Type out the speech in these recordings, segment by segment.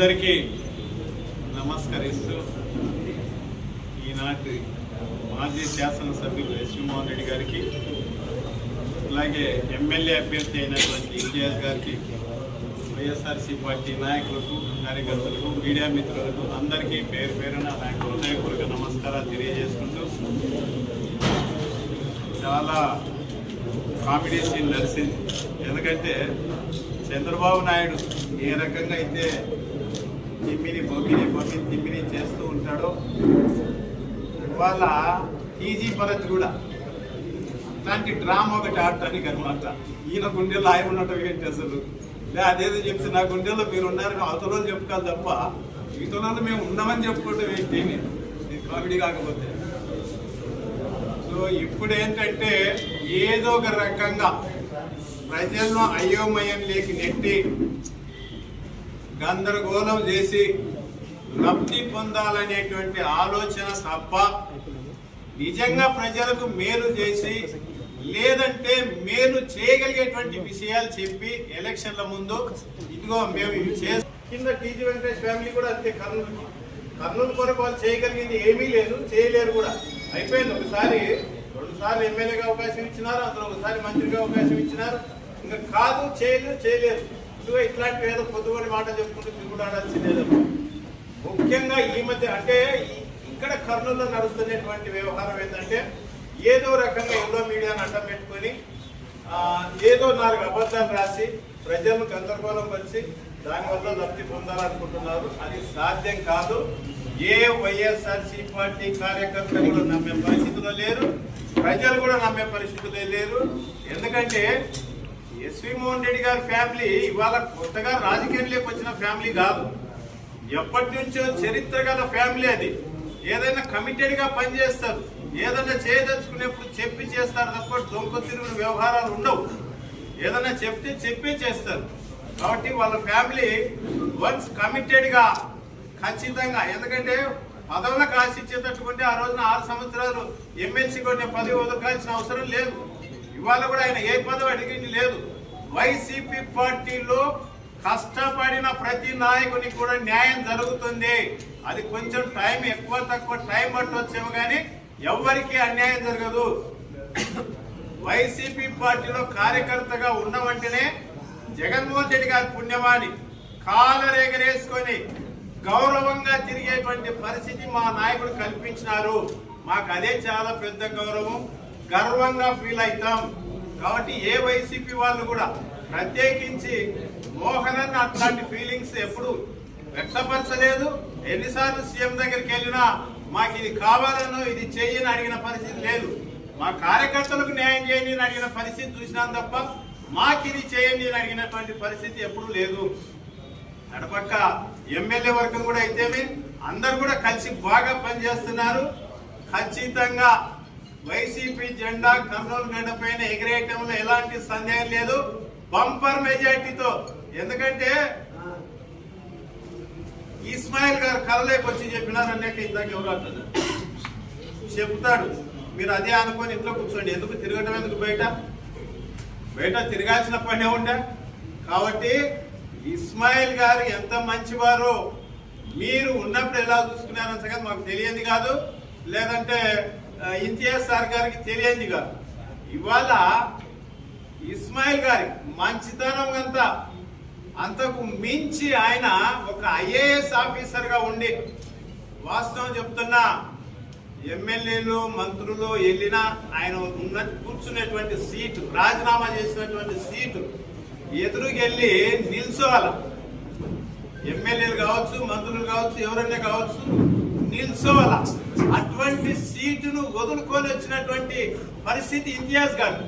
అందరికీ నమస్కరిస్తూ ఈనాటి మాజీ శాసనసభ్యులు యశ్వమోహన్ రెడ్డి గారికి అలాగే ఎమ్మెల్యే అభ్యర్థి అయినటువంటి ఇంజయాజ్ గారికి వైఎస్ఆర్సీ పార్టీ నాయకులకు కార్యకర్తలకు మీడియా మిత్రులకు అందరికీ పేరు పేరున నా హృదయపూర్వక నమస్కారాలు తెలియజేసుకుంటూ చాలా కామెడీ సీన్ నడిచింది. ఎందుకంటే చంద్రబాబు నాయుడు ఏ రకంగా అయితే తిమ్మిని బొమ్మిని బొమ్మిని తిమ్మిని చేస్తూ ఉంటాడో? ఇవాళ టీజీ భరత్ కూడా. అట్లాంటి డ్రామా ఒకటి ఆడటానికి అనమాట ఈయన గుండెల్లో ఆయన ఉండటం ఏంటి అసలు? అదేదో చెప్తే నా గుండెల్లో మీరు ఉన్నారని అవతల రోజు చెప్పుకోవాలి తప్ప ఇతరులు మేము ఉన్నామని చెప్పుకోవటం ఏంటి? ఇది కామెడీ కాకపోతే. సో ఇప్పుడు ఏంటంటే ఏదో ఒక రకంగా ప్రజలను అయోమయం లేకి నెట్టి గందరగోళం చేసి లబ్ధి పొందాలనేటువంటి ఆలోచన తప్ప నిజంగా ప్రజలకు మేలు చేసి లేదంటే మేలు చేయగలిగేటువంటి విషయాలు చెప్పి ఎలక్షన్ల ముందు ఇదిగో మేము ఇవి చేస్తాం కింద టీజీ వెంకటేష్ ఫ్యామిలీ కూడా అంతే కర్నూలు కర్నూలు కొరకు వాళ్ళు చేయగలిగింది ఏమీ లేదు చేయలేరు కూడా. అయిపోయింది ఒకసారి రెండుసార్లు ఎమ్మెల్యేగా అవకాశం ఇచ్చినారు అందులో ఒకసారి మంత్రిగా అవకాశం ఇచ్చినారు. ఇంకా కాదు చేయలేరు చేయలేరు ఇదిగో ఇట్లాంటి ఏదో పొద్దుగోని మాట చెప్పుకుంటూ తిరుగుడాడాల్సిందేదమ్మా ముఖ్యంగా ఈ మధ్య అంటే ఇక్కడ కర్నూలులో నడుస్తున్నటువంటి వ్యవహారం ఏంటంటే ఏదో రకంగా ఎల్లో మీడియాను అడ్డం పెట్టుకొని ఏదో నాలుగు అబద్ధాలు రాసి ప్రజలను గందరగోళం పరిచి దానివల్ల లబ్ధి పొందాలనుకుంటున్నారు. అది సాధ్యం కాదు. ఏ వైఎస్ఆర్సీ పార్టీ కార్యకర్త కూడా నమ్మే పరిస్థితిలో లేరు. ప్రజలు కూడా నమ్మే పరిస్థితిలో లేరు. ఎందుకంటే ఎస్వి మోహన్ రెడ్డి గారి ఫ్యామిలీ ఇవాళ కొత్తగా రాజకీయంలోకి వచ్చిన ఫ్యామిలీ కాదు. ఎప్పటి నుంచో చరిత్ర గల ఫ్యామిలీ అది. ఏదైనా కమిటెడ్గా పనిచేస్తారు. ఏదైనా చేయదలుచుకునేప్పుడు చెప్పి చేస్తారు తప్ప దొంగ తిరుగుడు వ్యవహారాలు ఉండవు. ఏదైనా చెప్తే చెప్పే చేస్తారు. కాబట్టి వాళ్ళ ఫ్యామిలీ వన్స్ కమిటెడ్గా ఖచ్చితంగా ఎందుకంటే పదవులకు ఆశించేటట్టుకుంటే ఆ రోజున ఆరు సంవత్సరాలు ఎమ్మెల్సీ కొన్ని పదవి వదలకాల్సిన అవసరం లేదు. ఇవాళ కూడా ఆయన ఏ పదవి అడిగింది లేదు. వైసీపీ పార్టీలో కష్టపడిన ప్రతి నాయకునికి కూడా న్యాయం జరుగుతుంది. అది కొంచెం టైం ఎక్కువ తక్కువ టైం పట్టవచ్చేమో కానీ ఎవ్వరికీ అన్యాయం జరగదు. వైసీపీ పార్టీలో కార్యకర్తగా ఉన్న వెంటనే జగన్మోహన్ రెడ్డి గారి పుణ్యమాని కాలరేగరేసుకొని గౌరవంగా తిరిగేటువంటి పరిస్థితి మా నాయకుడు కల్పించినారు. మాకు అదే చాలా పెద్ద గౌరవం. గర్వంగా ఫీల్ అవుతాం. కాబట్టి ఏ వైసీపీ వాళ్ళు కూడా ప్రత్యేకించి మోహనన్న అట్లాంటి ఫీలింగ్స్ ఎప్పుడు వ్యక్తపరచలేదు. ఎన్నిసార్లు సీఎం దగ్గరికి వెళ్ళినా మాకు ఇది కావాలనో ఇది చెయ్యని అడిగిన పరిస్థితి లేదు. మా కార్యకర్తలకు న్యాయం చేయండి అని అడిగిన పరిస్థితి చూసినాం తప్ప మాకు ఇది చేయండి అని అడిగినటువంటి పరిస్థితి ఎప్పుడూ లేదు. అటుపక్క ఎమ్మెల్యే వర్గం కూడా అయితేమి అందరు కూడా కలిసి బాగా పనిచేస్తున్నారు. ఖచ్చితంగా వైసీపీ జెండా కర్నూలు గడ్డ పైన ఎగిరేయటంలో ఎలాంటి సందేహం లేదు. బంపర్ మెజార్టీతో. ఎందుకంటే ఇస్మాయిల్ గారు కలలేకి వచ్చి చెప్పినారు అన్నాక ఇందాక ఎవరు చెప్తాడు. మీరు అదే అనుకొని ఇంట్లో కూర్చోండి. ఎందుకు తిరగటం ఎందుకు బయట? బయట తిరగాల్సిన పనే ఉండే. కాబట్టి ఇస్మాయిల్ గారు ఎంత మంచివారో మీరు ఉన్నప్పుడు ఎలా చూసుకున్నారని సంగతి మాకు తెలియంది కాదు. లేదంటే ఇంతియాజ్ సార్ గారికి తెలియంది కాదు. ఇవాళ ఇస్మాయిల్ గారి మంచితనం అంతా అంతకు మించి ఆయన ఒక ఐఏఎస్ ఆఫీసర్గా ఉండి వాస్తవం చెప్తున్నా ఎమ్మెల్యేలు మంత్రులు వెళ్ళినా ఆయన ఉన్న కూర్చునేటువంటి సీటు రాజీనామా చేసినటువంటి సీటు ఎదురుకెళ్ళి నిల్చోవాల. ఎమ్మెల్యేలు కావచ్చు మంత్రులు కావచ్చు ఎవరైనా కావచ్చు నిల్చోవాల? అటువంటి సీటును వదులుకొని వచ్చినటువంటి పరిస్థితి ఇంతియాజ్ గారు.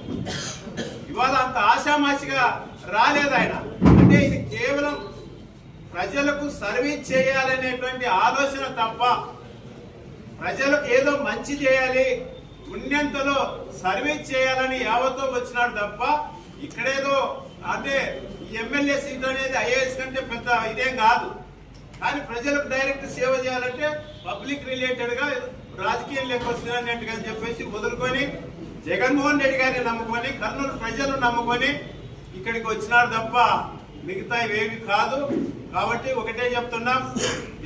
ఇవాళ అంత ఆషామాషిగా రాలేదు ఆయన. అంటే ఇది కేవలం ప్రజలకు సర్వీస్ చేయాలనేటువంటి ఆలోచన తప్ప ప్రజలకు ఏదో మంచి చేయాలి ఉన్నంతలో సర్వీస్ చేయాలని యావతో వచ్చినాడు తప్ప ఇక్కడేదో అంటే ఈ ఎమ్మెల్యే సీట్ అనేది ఐఏఎస్ కంటే పెద్ద ఇదేం కాదు. కానీ ప్రజలకు డైరెక్ట్ సేవ చేయాలంటే పబ్లిక్ రిలేటెడ్గా రాజకీయం అని చెప్పేసి వదులుకొని జగన్మోహన్ రెడ్డి గారిని నమ్ముకొని కర్నూలు ప్రజలు నమ్ముకొని ఇక్కడికి వచ్చినారు తప్ప మిగతా ఏవి కాదు. కాబట్టి ఒకటే చెప్తున్నాం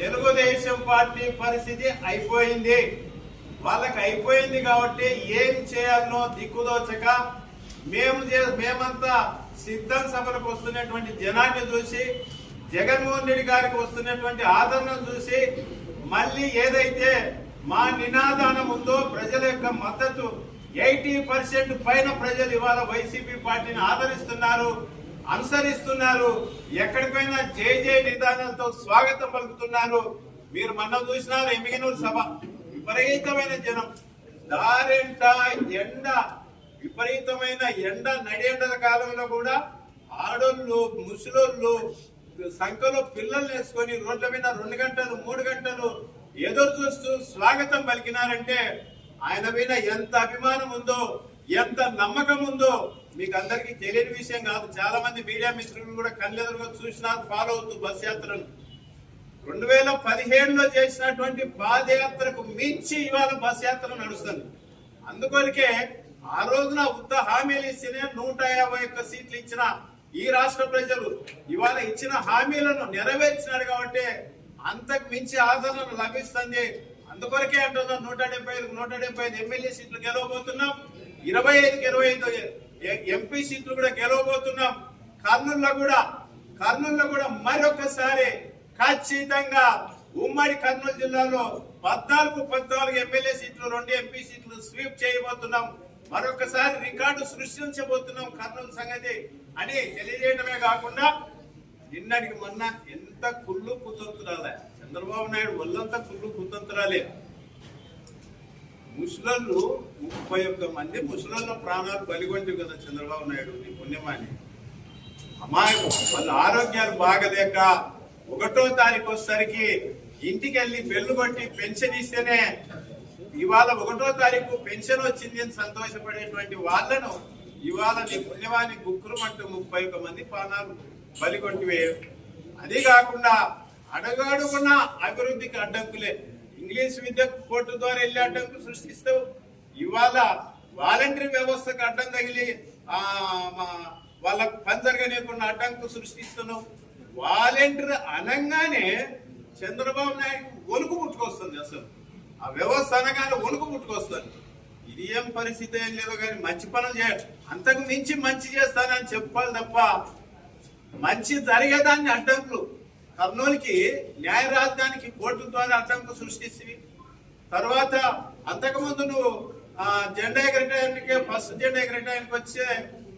తెలుగుదేశం పార్టీ పరిస్థితి అయిపోయింది. వాళ్ళకి అయిపోయింది కాబట్టి ఏం చేయాలనో దిక్కుదోచక మేము మేమంతా సిద్ధం సభలకు వస్తున్నటువంటి జనాన్ని చూసి జగన్మోహన్ రెడ్డి గారికి వస్తున్నటువంటి ఆదరణను చూసి మళ్ళీ ఏదైతే మా నినాదానం ఉందో ప్రజల యొక్క మద్దతు ఎయిటీ పర్సెంట్ పైన ప్రజలు ఇవాళ వైసీపీ పార్టీని ఆదరిస్తున్నారు అనుసరిస్తున్నారు ఎక్కడికైనా జే జే నిదానంతో స్వాగతం పలుకుతున్నారు. మీరు మొన్న చూసినారు ఎమ్మిగనూరు సభ? విపరీతమైన జనం. దారెంట ఎండ విపరీతమైన ఎండ నడియండల కాలంలో కూడా ఆడోళ్ళు ముసలోళ్ళు సంఖ్యలో పిల్లల్ని వేసుకొని రోడ్ల మీద రెండు గంటలు మూడు గంటలు ఎదురు చూస్తూ స్వాగతం పలికినారంటే ఆయన మీద ఎంత అభిమానం ఉందో ఎంత నమ్మకం ఉందో మీకు అందరికీ తెలియని విషయం కాదు. చాలా మంది మీడియా మిత్రులు కూడా కళ్ళెదురుగా చూసినారు ఫాలో అవుతూ బస్ యాత్రను. రెండు వేల పదిహేడులో చేసినటువంటి పాదయాత్రకు మించి ఇవాళ బస్ యాత్ర నడుస్తుంది. అందుకొరికే ఆ రోజున ఉత్త హామీలు ఇచ్చిన నూట యాభై ఒక్క సీట్లు ఇచ్చిన ఈ రాష్ట్ర ప్రజలు ఇవాళ ఇచ్చిన హామీలను నెరవేర్చినారు కాబట్టి అంతకు మించి ఆదరణ లభిస్తుంది. అందుకొరకే అంటున్నాం నూట డెబ్బై ఐదు నూట డెబ్బై ఐదు ఎమ్మెల్యే సీట్లు గెలవబోతున్నాం. ఇరవై ఐదుకి ఇరవై ఐదు ఎంపీ సీట్లు కూడా గెలవబోతున్నాం. కర్నూలులో కూడా కర్నూలులో కూడా మరొకసారి ఖచ్చితంగా ఉమ్మడి కర్నూలు జిల్లాలో పద్నాలుగు పద్నాలుగు ఎమ్మెల్యే సీట్లు రెండు ఎంపీ సీట్లు స్వీప్ చేయబోతున్నాం. మరొకసారి రికార్డు సృష్టించబోతున్నాం కర్నూలు సంగతి. అని తెలియజేయడమే కాకుండా నిన్నటికి మొన్న ఎంత కుళ్ళు కుతంత్రాలే. చంద్రబాబు నాయుడు ఒళ్ళంతా కుళ్ళు కుతంత్రాలే. ముసలోళ్ళు ముప్పై ఒక్క మంది ముసలోళ్ళ ప్రాణాలు బలిగొంటివి కదా చంద్రబాబు నాయుడు నీ పుణ్యమాని. అమాయకం. వాళ్ళ ఆరోగ్యాలు బాగలేక ఒకటో తారీఖు వచ్చేసరికి ఇంటికి వెళ్ళి బెల్లు కొట్టి పెన్షన్ ఇస్తేనే ఇవాళ ఒకటో తారీఖు పెన్షన్ వచ్చింది అని సంతోషపడేటువంటి వాళ్ళను ఇవాళ నీ పుణ్యవాని గుక్కులు అంటూ ముప్పై ఒక మంది ప్రాణాలు బలిగొంటివే అది కాకుండా అడగడుగున అభివృద్ధికి అడ్డంకులే. ఇంగ్లీష్ విద్యకు కోర్టు ద్వారా వెళ్ళి అడ్డంకులు సృష్టిస్తావు. ఇవాళ వాలంటరీ వ్యవస్థకు అడ్డం తగిలి వాళ్ళకు పని జరగనీయకుండా అడ్డంకు సృష్టిస్తున్నావు. వాలంటీర్ అనగానే చంద్రబాబు నాయుడు వణుకు పుట్టుకొస్తుంది అసలు. ఆ వ్యవస్థ అనగానే వణుకు పుట్టుకొస్తుంది. ఇది ఏం పరిస్థితి ఏం లేదో కానీ మంచి పనులు చేయ అంతకు మించి మంచి చేస్తానని చెప్పాలి తప్ప మంచి జరిగేదాన్ని అడ్డంకులు. కర్నూలుకి న్యాయ రాజధానికి కోర్టు ద్వారా అడ్డంకులు సృష్టిస్తుంది తర్వాత అంతకుముందు నువ్వు జెండా ఎగరటానికి ఫస్ట్ జెండా ఎగరటానికి వచ్చే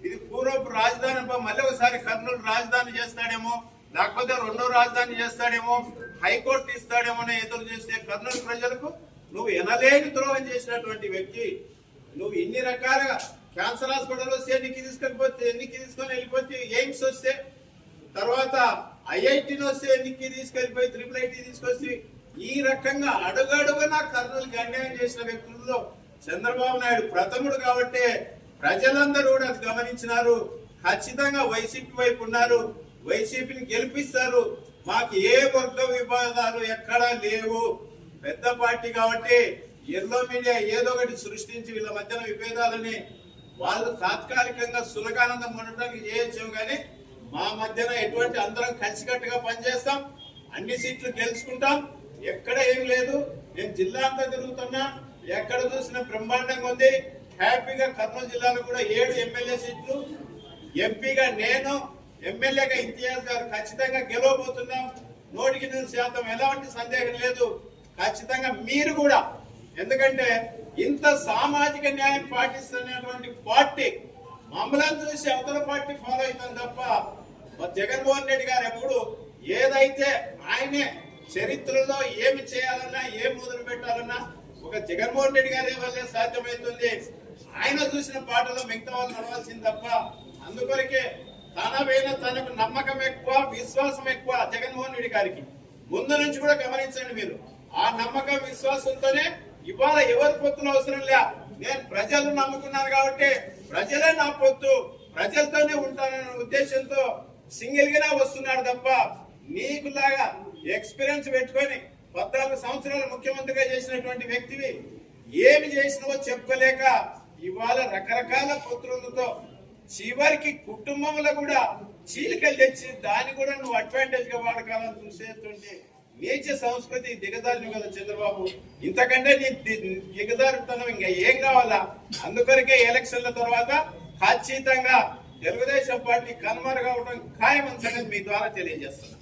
ఇది పూర్వపు రాజధాని మళ్ళీ ఒకసారి కర్నూలు రాజధాని చేస్తాడేమో లేకపోతే రెండో రాజధాని చేస్తాడేమో హైకోర్టు ఇస్తాడేమో అని ఎదురు చూస్తే కర్నూలు ప్రజలకు నువ్వు ఎనలేని ద్రోహం చేసినటువంటి వ్యక్తి నువ్వు ఇన్ని రకాలుగా క్యాన్సర్ హాస్పిటల్ వస్తే ఎన్నికి తీసుకెళ్ళిపోతే ఎన్నికి తీసుకొని వెళ్ళిపోతే ఎయిమ్స్ వస్తే తర్వాత ఐఐటిని వస్తే ఎన్నికి తీసుకెళ్ళిపోయి త్రిపుల్ ఐటీ తీసుకొచ్చి ఈ రకంగా అడుగడుగున కర్నూలుకి అన్యాయం చేసిన వ్యక్తుల్లో చంద్రబాబు నాయుడు ప్రథముడు కాబట్టి ప్రజలందరూ కూడా గమనించినారు. ఖచ్చితంగా వైసీపీ వైపు ఉన్నారు. వైసీపీని గెలిపిస్తారు. మాకు ఏ వర్గ వివాదాలు ఎక్కడా లేవు. పెద్ద పార్టీ కాబట్టి ఎల్లో మీడియా ఏదో ఒకటి సృష్టించి వీళ్ళ మధ్యన విభేదాలని వాళ్ళు తాత్కాలికంగా సులకానందం ఉండటానికి చేయొచ్చు కానీ మా మధ్యన ఎటువంటి అందరం కలిసికట్టుగా పనిచేస్తాం అన్ని సీట్లు గెలుచుకుంటాం. ఎక్కడ ఏం లేదు. నేను జిల్లా అంతా తిరుగుతున్నా. ఎక్కడ చూసినా బ్రహ్మాండంగా ఉంది. హ్యాపీగా కర్నూలు జిల్లాలో కూడా ఏడు ఎమ్మెల్యే సీట్లు. ఎంపీగా నేను ఎమ్మెల్యేగా ఇంతియాజ్ గారు ఖచ్చితంగా గెలవబోతున్నాం. నూటికి నూరు శాతం ఎలాంటి సందేహం లేదు. ఖచ్చితంగా మీరు కూడా. ఎందుకంటే ఇంత సామాజిక న్యాయం పాటిస్తున్నటువంటి పార్టీ మమ్మల్ని చూసి అవతల పార్టీ ఫాలో అవుతాం తప్ప జగన్మోహన్ రెడ్డి గారు ఎప్పుడు ఏదైతే ఆయనే చరిత్రలో ఏమి చేయాలన్నా ఏం మొదలు పెట్టాలన్నా ఒక జగన్మోహన్ రెడ్డి గారి వల్లే సాధ్యమవుతుంది. ఆయన చూసిన పాటలో మిగతా వాళ్ళు నడవాల్సింది తప్ప అందుకొరకే తన పైన తనకు నమ్మకం ఎక్కువ విశ్వాసం ఎక్కువ జగన్మోహన్ రెడ్డి గారికి. ముందు నుంచి కూడా గమనించండి మీరు. ఆ నమ్మకం విశ్వాసంతోనే ఇవాళ ఎవరి పొత్తులు అవసరం లే. నేను ప్రజలు నమ్ముకున్నాను కాబట్టి ప్రజలే నా పొత్తు. ప్రజలతోనే ఉంటానన్న ఉద్దేశంతో సింగిల్ గానే వస్తున్నాడు తప్ప నీకు లాగా ఎక్స్పీరియన్స్ పెట్టుకొని పద్నాలుగు సంవత్సరాలు ముఖ్యమంత్రిగా చేసినటువంటి వ్యక్తివి ఏమి చేసినవో చెప్పుకోలేక ఇవాళ రకరకాల పొత్తులతో చివరికి కుటుంబంలో కూడా చీలికలు తెచ్చి దాన్ని కూడా నువ్వు అడ్వాంటేజ్గా వాడుకోవాలని చూసేటువంటి నీచ సంస్కృతి దిగజారు కదా చంద్రబాబు. ఇంతకంటే నీ దిగజారుతనం ఇంకా ఏం కావాలా? అందుకొరకే ఎలక్షన్ల తర్వాత ఖచ్చితంగా తెలుగుదేశం పార్టీ కనుమరుగవడం ఖాయమని సంగతి మీ ద్వారా తెలియజేస్తున్నాను